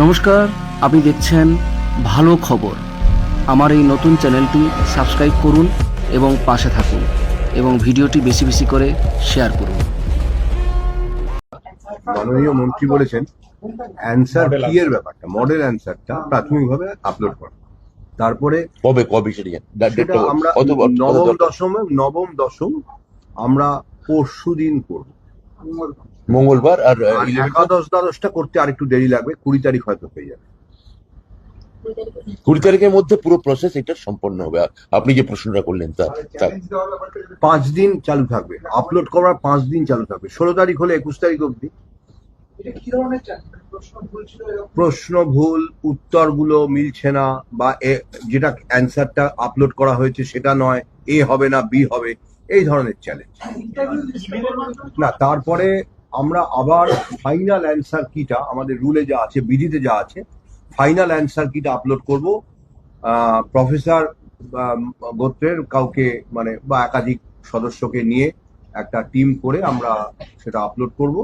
নমস্কার আপনি দেখছেন ভালো খবর। আমার এই নতুন চ্যানেলটি সাবস্ক্রাইব করুন এবং পাশে থাকুন এবং ভিডিওটি বেশি বেশি করে শেয়ার করুন। মাননীয় মন্ত্রী বলেছেন অ্যান্সার কি এর ব্যাপারটা মডেল অ্যান্সারটা প্রাথমিকভাবে আপলোড করা। তারপরে কবে কবে সেটা। আমরা নবম? দশমে নবম দশম আমরা পরশু দিন করব। মঙ্গলবার আর আহ, আর 11 একাদশ দ্বাদশটা করতে আরেকটু দেরি লাগবে কুড়ি তারিখ হয়তো হয়ে যাবে। কুড়ি তারিখের মধ্যে পুরো প্রসেস এটা সম্পন্ন হবে। আর আপনি যে প্রশ্নটা করলেন তা পাঁচ দিন চালু থাকবে। আপলোড করার পাঁচ দিন চালু থাকবে। ষোলো তারিখ হলে একুশ তারিখ অবধি। প্রশ্ন ভুল উত্তরগুলো মিলছে না বা এ- যেটা অ্যান্সারটা আপলোড করা হয়েছে সেটা নয় এ হবে না বি হবে এই ধরনের চ্যালেঞ্জ না তারপরে আমরা আবার ফাইনাল অ্যান্সার কিটা আমাদের রুলে যা আছে বিধিতে যা আছে ফাইনাল অ্যান্সার কিটা আপলোড করব। প্রফেসর গোত্রের কাউকে মানে বা একাধিক সদস্যকে নিয়ে একটা টিম করে আমরা সেটা আপলোড করব।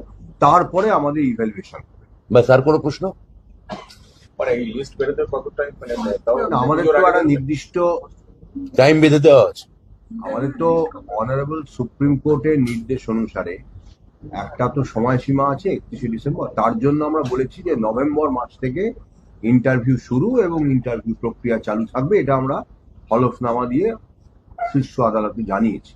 তারপরে আমাদের ইভ্যালুয়েশন ব্যাস আর কোনো প্রশ্ন? মানে এই লিস্ট বেরোতে কত টাইম মানে আমাদের তো একটা নির্দিষ্ট টাইম বেঁধে দেওয়া আছে। আমাদের তো অনারেবল সুপ্রিম কোর্টের নির্দেশ অনুসারে একটা তো সময়সীমা আছে, একত্রিশে ডিসেম্বর। তার জন্য আমরা বলেছি যে নভেম্বর মাস থেকে ইন্টারভিউ শুরু এবং ইন্টারভিউ প্রক্রিয়া চালু থাকবে। এটা আমরা হলফনামা দিয়ে শীর্ষ আদালতে জানিয়েছি।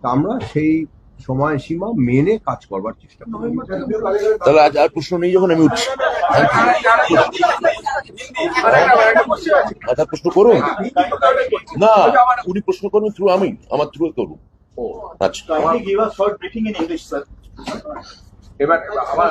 তা আমরা সেই সময়সীমা মেনে কাজ করবার চেষ্টা করব। তাহলে আজ আর প্রশ্ন নেই যখন আমি উঠছি। আচ্ছা প্রশ্ন করুন। না, উনি প্রশ্ন করুন থ্রু আমি, আমার থ্রু করুন। Kindly give us short briefing in English, sir. এবার আমার.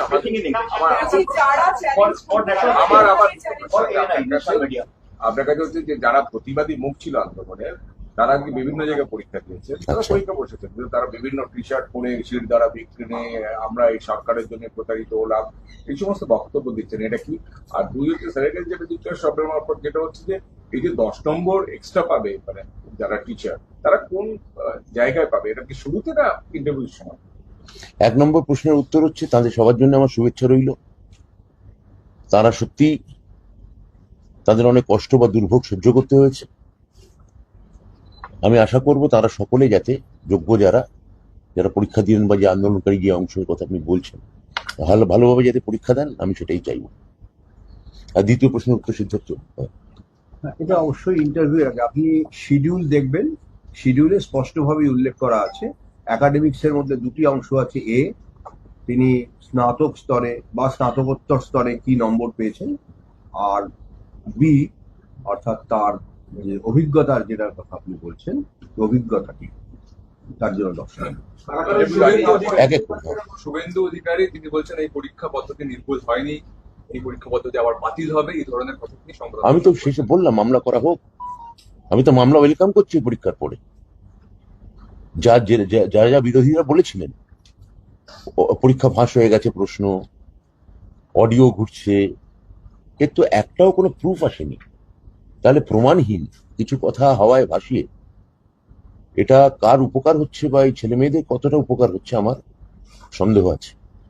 আপনার কাছে হচ্ছে যে যারা প্রতিবাদী মুখ ছিল আন্দোলনের তারা আজকে বিভিন্ন জায়গায় পরীক্ষা দিয়েছে তারা। পরীক্ষা বসেছে কিন্তু তারা বিভিন্ন টি শার্ট পরে শির দ্বারা বিক্রি নিয়ে আমরা এই সরকারের জন্য প্রতারিত হলাম এই সমস্ত বক্তব্য দিচ্ছেন এটা কি আর দুই হচ্ছে স্যারের যেটা দিচ্ছে শব্দের মারফত যেটা হচ্ছে যে এই যে দশ নম্বর এক্সট্রা পাবে মানে যারা টিচার তারা কোন জায়গায় পাবে? এটা কি শুরুতে না ইন্টারভিউর সময়? এক নম্বর প্রশ্নের উত্তর হচ্ছে, তাদের সবার জন্য আমার শুভেচ্ছা রইল। তারা সত্যি তাদের অনেক কষ্ট বা দুর্ভোগ সহ্য করতে হয়েছে। আমি আশা করব তারা সকলে যাতে যোগ্য যারা যারা পরীক্ষা দিলেন বা যে আন্দোলনকারী যে অংশের কথা আপনি বলছেন, ভালো, ভালোভাবে যাতে পরীক্ষা দেন, আমি সেটাই চাইব। আর দ্বিতীয় প্রশ্নের উত্তর সিদ্ধার্থ এটা অবশ্যই ইন্টারভিউ আগে। আপনি শিডিউল দেখবেন। শিডিউলে স্পষ্টভাবে উল্লেখ করা আছে। একাডেমিক্স এর মধ্যে দুটি অংশ আছে এ তিনি স্নাতক স্তরে বা স্নাতকোত্তর স্তরে কি নম্বর পেয়েছেন? আর বি অর্থাৎ তার যে অভিজ্ঞতার যেটার কথা আপনি বলছেন অভিজ্ঞতা কি তার জন্য করে। শুভেন্দু অধিকারী তিনি বলছেন এই পরীক্ষা পদ্ধতি নির্ভুল হয়নি। এই পরীক্ষা পদ্ধতি আবার বাতিল হবে এই ধরনের কথা তিনি আমি তো শেষে বললাম মামলা করা হোক। আমি তো মামলা ওয়েলকাম করছি পরীক্ষার পরে। যা যে- যা যা যা বিরোধীরা বলেছিলেন পরীক্ষা ফাঁস হয়ে গেছে প্রশ্ন অডিও ঘুরছে এর তো একটাও কোনো প্রুফ আসেনি। তাহলে প্রমাণহীন কিছু কথা হাওয়ায় ভাসিয়ে এটা কার উপকার হচ্ছে বা এই ছেলে মেয়েদের কতটা উপকার হচ্ছে আমার সন্দেহ আছে।